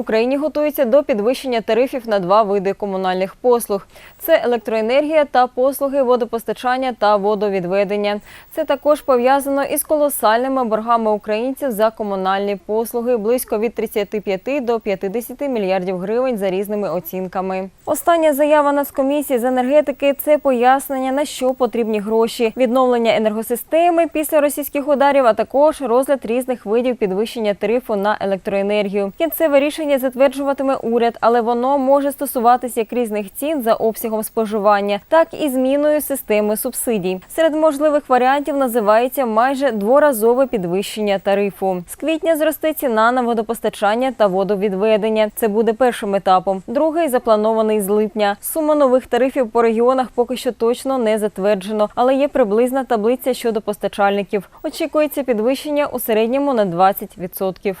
Україні готується до підвищення тарифів на два види комунальних послуг: це електроенергія та послуги водопостачання та водовідведення. Це також пов'язано із колосальними боргами українців за комунальні послуги близько від 35 до 50 мільярдів гривень за різними оцінками. Остання заява Нацкомісії з енергетики це пояснення на що потрібні гроші, відновлення енергосистеми після російських ударів, а також розгляд різних видів підвищення тарифу на електроенергію. Кінцеве рішення затверджуватиме уряд, але воно може стосуватися як різних цін за обсягом споживання, так і зміною системи субсидій. Серед можливих варіантів називається майже дворазове підвищення тарифу. З квітня зросте ціна на водопостачання та водовідведення. Це буде першим етапом. Другий запланований з липня. Сума нових тарифів по регіонах поки що точно не затверджено, але є приблизна таблиця щодо постачальників. Очікується підвищення у середньому на 20%.